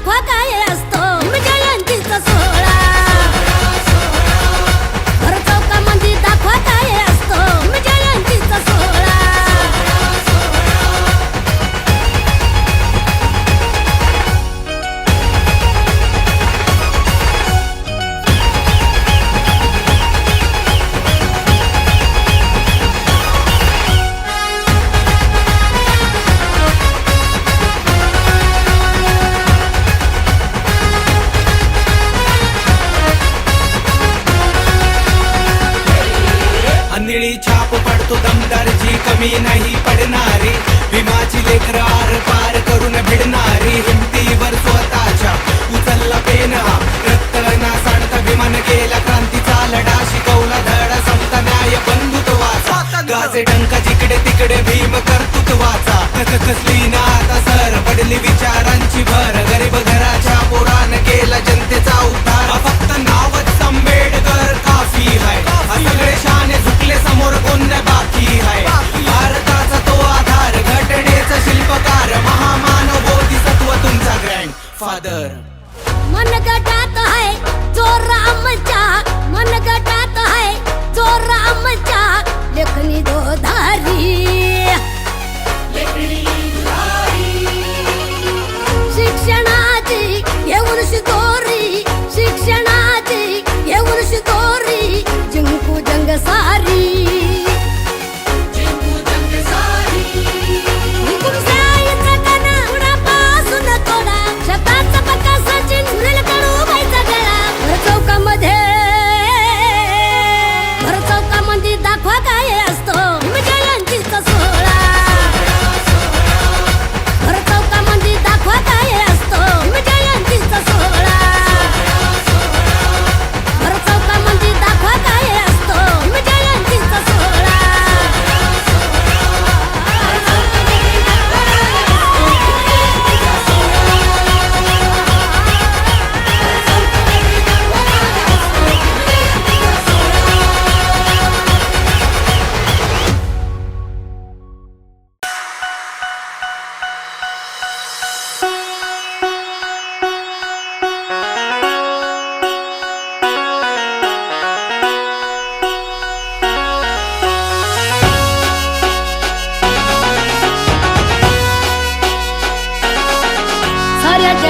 cuota. तो दमदारची कमी नाही पडणारी. भीमाची लेकर आर पार करून भिडणारी. हिमतीवर स्वतःच्या उचलला पेन हा. रक्त ना सांडता भीमान केला क्रांतीचा लढा शिकवला धडा समता न्याय बंधुत्वाचा गाजे डंका जिकडे तिकडे भीम कर्तृत्वाचा. कसली ना आता सर पडली विचारांची भर.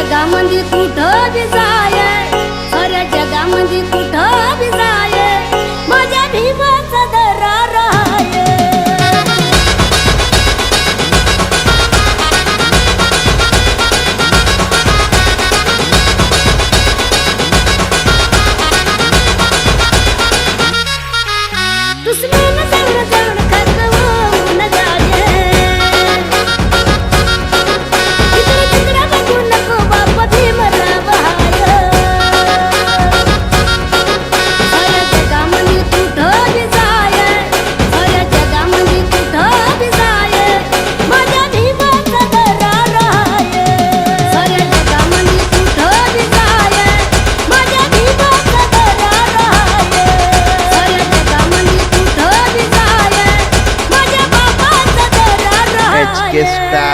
जगामध्ये कुठं बी जाय. खरं जगामध्ये Orquesta